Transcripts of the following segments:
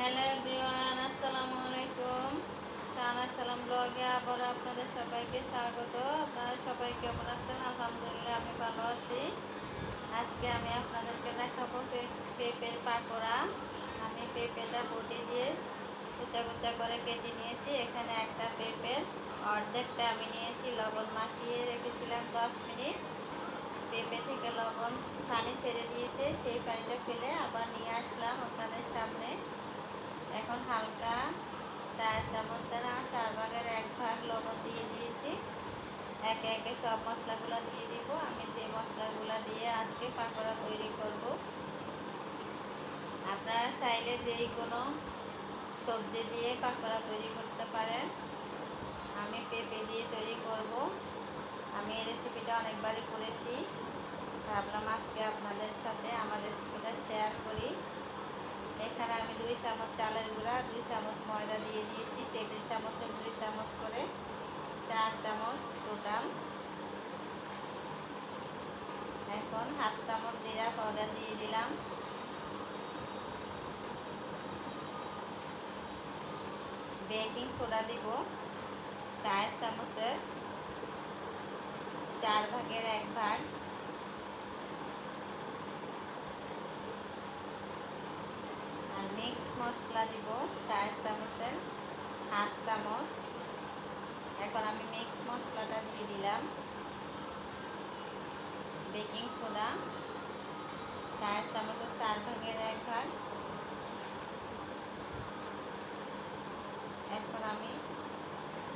Hello everyone, আসসালামু আলাইকুম। শাহানা সালাম ব্লগে আবার আপনাদের সবাইকে স্বাগত। আপনারা সবাই কেমন আছেন? আলহামদুলিল্লাহ, আমি ভালো আছি। আজকে আমি আপনাদেরকে দেখাবো পেঁপের পাকোড়া। আমি পেঁপেটা বটি দিয়ে কুচা কুচা করে কেটে নিয়েছি। এখানে একটা পেঁপের অর্ধেকটা আমি নিয়েছি, লবণ মাখিয়ে রেখেছিলাম দশ মিনিট। পেঁপে থেকে লবণ পানি ছেড়ে দিয়েছে। সেই পানিটা ফেলে আবার নিয়ে আসলাম আপনাদের সামনে। এখন হালকা চার চামচের আর চার ভাগের এক ভাগ লবণ দিয়ে দিয়েছি। একে একে সব মশলাগুলো দিয়ে দিব। আমি যে মশলাগুলো দিয়ে আজকে পাকোড়া তৈরি করব, আপনারা চাইলে যেই কোনো সবজি দিয়ে পাকোড়া তৈরি করতে পারেন। আমি পেঁপে দিয়ে তৈরি করব। আমি এই রেসিপিটা অনেকবারই করেছি। ভাবলাম আজকে আপনাদের সাথে আমার রেসিপিটা শেয়ার করি। এখানে আমি দুই চামচ চালের গুঁড়া, দুই চামচ ময়দা দিয়ে দিয়েছি, টেবিল চামচের দুই চামচ করে চার চামচ টোটাল। এখন হাফ চামচ জিরা পাউডার দিয়ে দিলাম। বেকিং সোডা দিব চার চামচের, চার ভাগের এক ভাগ আর মিক্স মশলা দিব, চার চামচের হাফ চামচ। এখন আমি মিক্স মশলাটা দিয়ে দিলাম। বেকিং সোডা চার চামচের চার ভাগের এক ভাগ। এখন আমি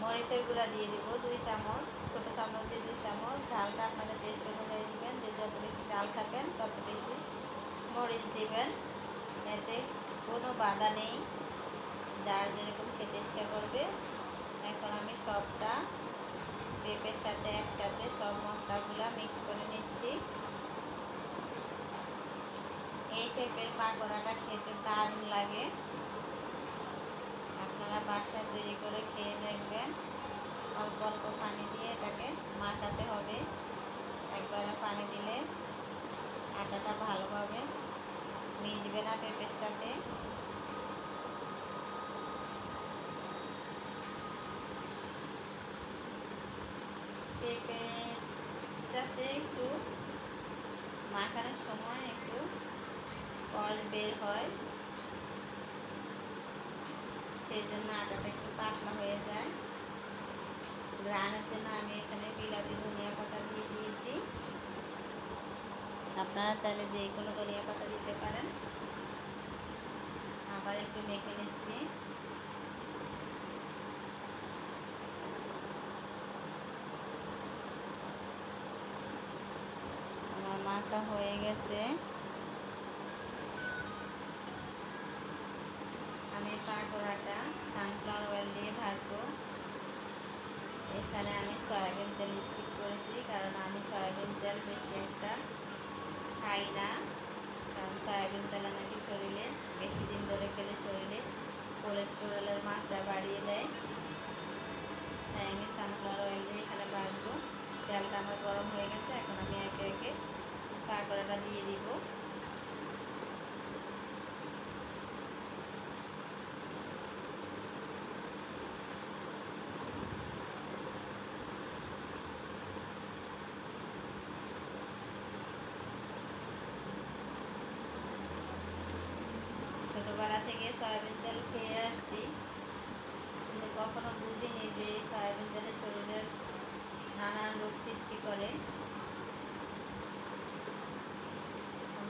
মরিচের গুঁড়া দিয়ে দিব, দুই চামচ, ছোটো চামচ দিয়ে দুই চামচ। ঝালটা আপনাদের টেস্ট অনুযায়ী দিবেন, যে যত বেশি ঝাল খাবেন তত বেশি মরিচ দিবেন। এতে কোনো বাধা নেই। যার যেরকম খেতে ইচ্ছা করবে। এখন আমি সবটা পেঁপের সাথে একসাথে সব মশলাগুলো মিক্স করে নিচ্ছি। এই পেঁপের পাকোড়াটা খেতে দারুণ লাগে। আপনারা বাসায় তৈরি করে খেয়ে দেখবেন। অল্প অল্প পানি দিয়ে এটাকে মাখাতে হবে একবারে পানি দিলে আটাটা ভালোভাবে মিশবে না পেঁপের সাথে পেঁপেটাতে একটু মাখানোর সময় একটু কল বের হয়। সেই জন্য আটাটা একটু পাতলা হয়ে যায়। গ্রানের জন্য আমি এখানে বিলাতি ধনিয়া পাতা দিয়ে দিয়েছি। আপনারা চাইলে যে কোনো ধনিয়া পাতা দিতে পারেন। আবার একটু মেখে নিচ্ছি আমার মাখা হয়ে গেছে। আমি পাকোড়াটা সানফ্লাওয়ার অয়েল দিয়ে ভাজবো এখানে আমি সয়াবিন তেল স্কিপ করেছি কারণ আমি সয়াবিন তেল বেশি একটা খাই না কারণ সয়াবিন তেলে নাকি শরীরে বেশি দিন ধরে খেলে শরীরে কোলেস্টেরলের মাত্রা বাড়িয়ে দেয় তাই আমি সানফ্লাওয়ার অয়েল দিয়ে এখানে ভাজবো তেলটা আমার গরম হয়ে গেছে এখন আমি একে একে পাকোড়াটা দিয়ে দিব ছোটোবেলা থেকে সয়াবিন তেল খেয়ে আসছি। কিন্তু কখনো বুঝিনি যে সয়াবিন তেলে শরীরের নানান রোগ সৃষ্টি করে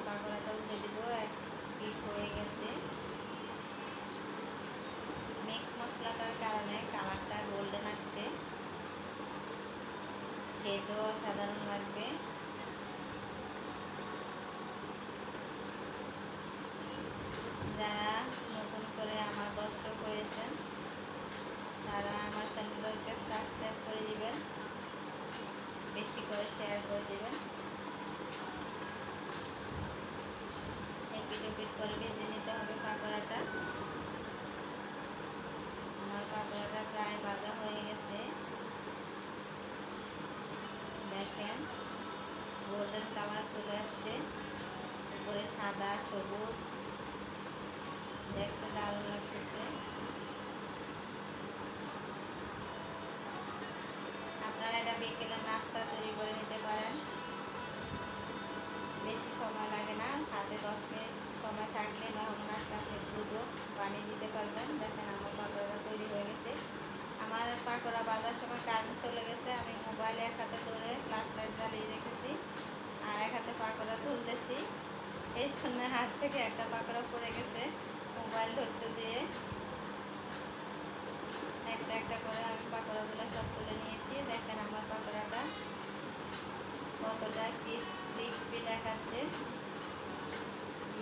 পাকোড়াটা উঠে দিব এক পিট হয়ে গেছে মিক্স মশলাটার কারণে কালারটা গোল্ডেন আসছে খেতেও অসাধারণ লাগবে যারা নতুন করে আমার দর্শক হয়েছেন, তারা আমার চ্যানেলকে সাবস্ক্রাইব করে দিবেন, বেশি করে শেয়ার করে দিবেন। এপিট ওপিট করে ভেজে নিতে হবে পাকোড়াটা। আমার পাকোড়াটা প্রায় ভাজা হয়ে গেছে। দেখেন গোল্ডেন কালার চলে আসছে। উপরে সাদা, সবুজ দেখতে দারুণ বিকেলে নাস্তা তৈরি করে নিতে পারেন। বেশি সময় লাগে না হাতে দশ মিনিট সময় থাকলে আসলে আপনি দ্রুত বানিয়ে দিতে পারবেন। দেখেন আমার পাকোড়া তৈরি হয়ে গেছে। আমার পাকোড়া বাজার সময় কারেন্ট চলে গেছে, আমি মোবাইলে এক হাতে ধরে ফ্লাশ জ্বালিয়ে রেখেছি আর এক হাতে পাকোড়া তুলতেছি। এই জন্য হাত থেকে একটা পাকোড়া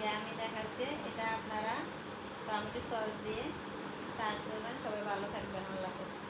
ইয়ামি দেখাচ্ছি এটা আপনারা টমেটো সস দিয়ে সার্ভ করবেন। সবাই ভালো থাকবেন আল্লাহ হাফেজ।